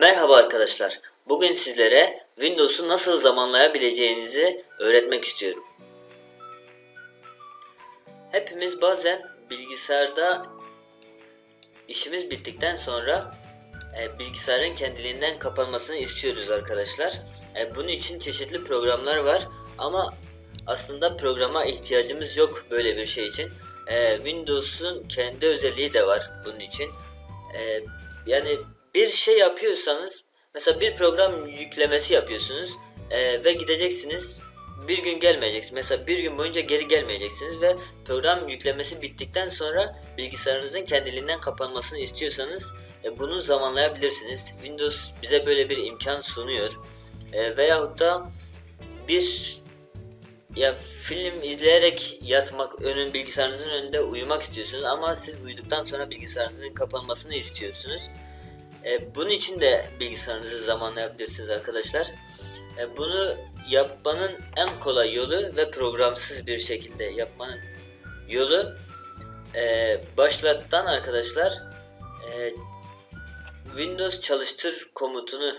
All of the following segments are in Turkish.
Merhaba arkadaşlar. Bugün sizlere Windows'u nasıl zamanlayabileceğinizi öğretmek istiyorum. Hepimiz bazen bilgisayarda işimiz bittikten sonra e, bilgisayarın kendiliğinden kapanmasını istiyoruz arkadaşlar. E, bunun için çeşitli programlar var ama aslında programa ihtiyacımız yok böyle bir şey için. E, Windows'un kendi özelliği de var bunun için. E, yani bir şey yapıyorsanız mesela bir program yüklemesi yapıyorsunuz e, ve gideceksiniz bir gün gelmeyeceksiniz. Mesela bir gün boyunca geri gelmeyeceksiniz ve program yüklemesi bittikten sonra bilgisayarınızın kendiliğinden kapanmasını istiyorsanız e, bunu zamanlayabilirsiniz. Windows bize böyle bir imkan sunuyor. E, veyahut da bir ya film izleyerek yatmak önün bilgisayarınızın önünde uyumak istiyorsunuz ama siz uyuduktan sonra bilgisayarınızın kapanmasını istiyorsunuz. E, bunun için de bilgisayarınızı zamanlayabilirsiniz arkadaşlar. E, bunu yapmanın en kolay yolu ve programsız bir şekilde yapmanın yolu e, başlattan arkadaşlar e, Windows çalıştır komutunu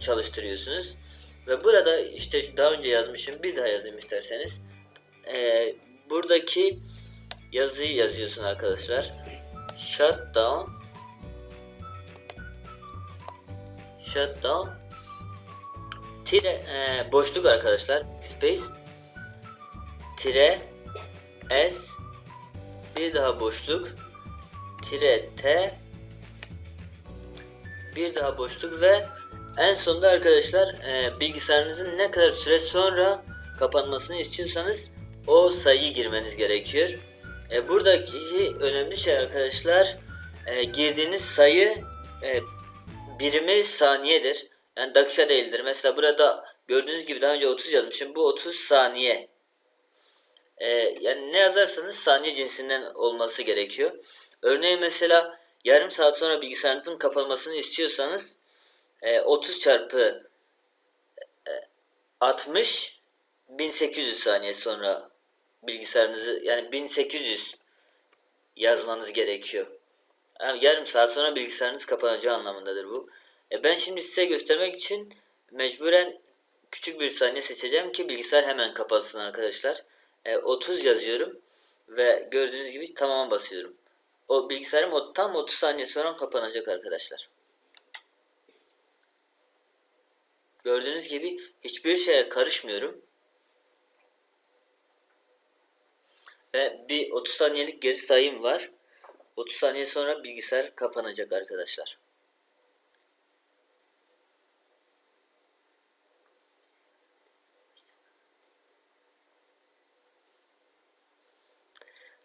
çalıştırıyorsunuz. Ve burada işte daha önce yazmışım bir daha yazayım isterseniz. E, buradaki yazıyı yazıyorsun arkadaşlar. Shutdown Shutdown tire e, boşluk arkadaşlar. Space. Tire s. Bir daha boşluk. Tire t. Bir daha boşluk ve en sonunda arkadaşlar e, bilgisayarınızın ne kadar süre sonra kapanmasını istiyorsanız o sayıyı girmeniz gerekiyor. E, buradaki önemli şey arkadaşlar e, girdiğiniz sayı e, birimi saniyedir. Yani dakika değildir. Mesela burada gördüğünüz gibi daha önce 30 yazmışım. Bu 30 saniye. Ee, yani ne yazarsanız saniye cinsinden olması gerekiyor. Örneğin mesela yarım saat sonra bilgisayarınızın kapanmasını istiyorsanız e, 30 çarpı e, 60 1800 saniye sonra bilgisayarınızı yani 1800 yazmanız gerekiyor. Yarım saat sonra bilgisayarınız kapanacağı anlamındadır bu. E ben şimdi size göstermek için mecburen küçük bir saniye seçeceğim ki bilgisayar hemen kapansın arkadaşlar. E, 30 yazıyorum ve gördüğünüz gibi tamama basıyorum. O bilgisayarım o tam 30 saniye sonra kapanacak arkadaşlar. Gördüğünüz gibi hiçbir şeye karışmıyorum. Ve bir 30 saniyelik geri sayım var. 30 saniye sonra bilgisayar kapanacak arkadaşlar.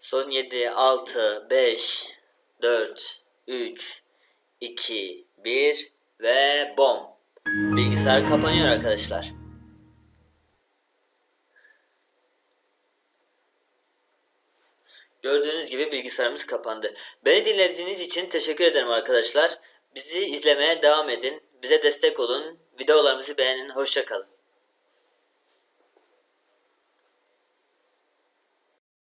Son 7, 6, 5, 4, 3, 2, 1 ve bom. Bilgisayar kapanıyor arkadaşlar. Gördüğünüz gibi bilgisayarımız kapandı. Beni dinlediğiniz için teşekkür ederim arkadaşlar. Bizi izlemeye devam edin. Bize destek olun. Videolarımızı beğenin. Hoşçakalın.